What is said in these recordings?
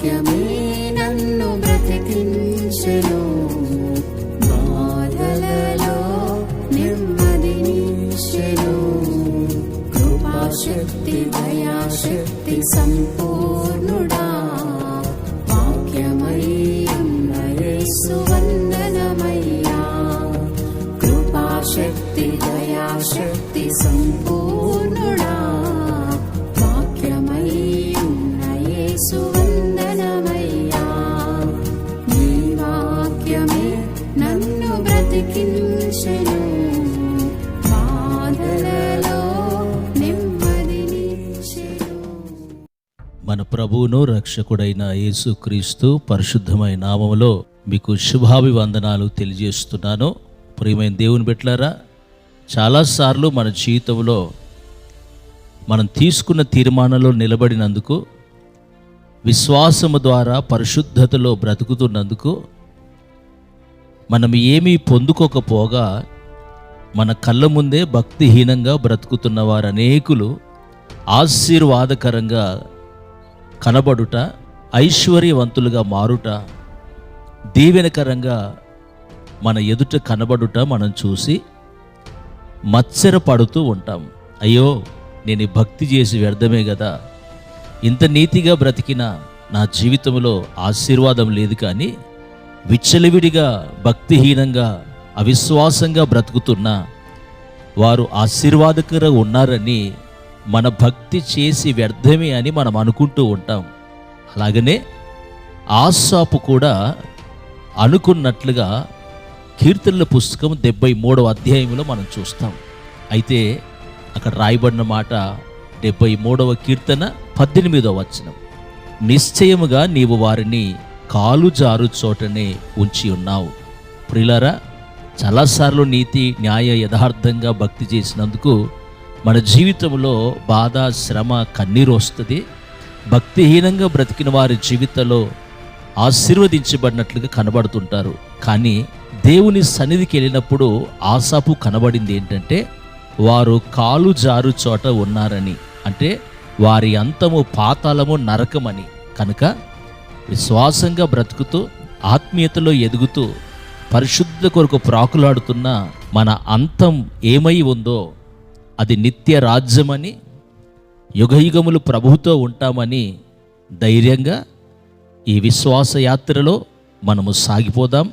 వాక్యమే నన్ను బ్రతికించెను. బాధలలో నెమ్మదినిచ్చెను కృపాశక్తి దయాశక్తి సంపూర్ణుడా. వాక్యమై ఉన్న కృపాశక్తి దయాశక్తి సంపూర్ణుడా. బ్రతికించెను మన ప్రభువును రక్షకుడైన యేసుక్రీస్తు పరిశుద్ధమైన నామములో మీకు శుభాభివందనాలు తెలియజేస్తున్నాను. ప్రియమైన దేవుని బిడ్డలారా చాలాసార్లు మన జీవితంలో మనం తీసుకున్న తీర్మానంలో నిలబడినందుకు విశ్వాసము ద్వారా పరిశుద్ధతలో బ్రతుకుతున్నందుకు మనం ఏమీ పొందుకోకపోగా మన కళ్ళ ముందే భక్తిహీనంగా బ్రతుకుతున్న వారు అనేకులు ఆశీర్వాదకరంగా కనబడుట ఐశ్వర్యవంతులుగా మారుట దీవెనకరంగా మన ఎదుట కనబడుట మనం చూసి మత్సరపడుతూ ఉంటాం. అయ్యో నేను భక్తి చేసి వ్యర్థమే కదా ఇంత నీతిగా బ్రతికిన నా జీవితంలో ఆశీర్వాదం లేదు కానీ విచ్చలవిడిగా భక్తిహీనంగా అవిశ్వాసంగా బ్రతుకుతున్నా వారు ఆశీర్వాదకర ఉన్నారని మన భక్తి చేసి వ్యర్థమే అని మనం అనుకుంటూ ఉంటాం. అలాగనే ఆసాపు కూడా అనుకున్నట్లుగా కీర్తనల పుస్తకం డెబ్బై మూడవ అధ్యాయంలో మనం చూస్తాం. అయితే అక్కడ రాయబడిన మాట డెబ్బై మూడవ కీర్తన పద్దెనిమిదవ వచనం. నిశ్చయముగా నీవు వారిని కాలు జారు చోటనే ఉంచి ఉన్నావు. ప్రిలరా చాలాసార్లు నీతి న్యాయ యథార్థంగా భక్తి చేసినందుకు మన జీవితంలో బాధ శ్రమ కన్నీరు వస్తుంది. భక్తిహీనంగా బ్రతికిన వారి జీవితంలో ఆశీర్వదించబడినట్లుగా కనబడుతుంటారు. కానీ దేవుని సన్నిధికి వెళ్ళినప్పుడు ఆశాపు కనబడింది ఏంటంటే వారు కాలు జారు చోట ఉన్నారని. అంటే వారి అంతము పాతాళము నరకమని. కనుక విశ్వాసంగా బ్రతుకుతూ ఆత్మీయతలో ఎదుగుతూ పరిశుద్ధ కొరకు ప్రాకులాడుతున్న మన అంతం ఏమై ఉందో అది నిత్య రాజ్యమని యుగయుగములు ప్రభుతో ఉంటామని ధైర్యంగా ఈ విశ్వాస యాత్రలో మనము సాగిపోదాం.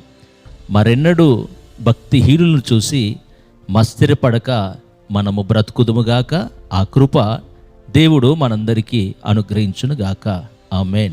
మరెన్నడూ భక్తిహీనులను చూసి మస్థిరపడక మనము బ్రతుకుదుముగాక ఆ కృప దేవుడు మనందరికీ అనుగ్రహించునుగాక. ఆమెన్.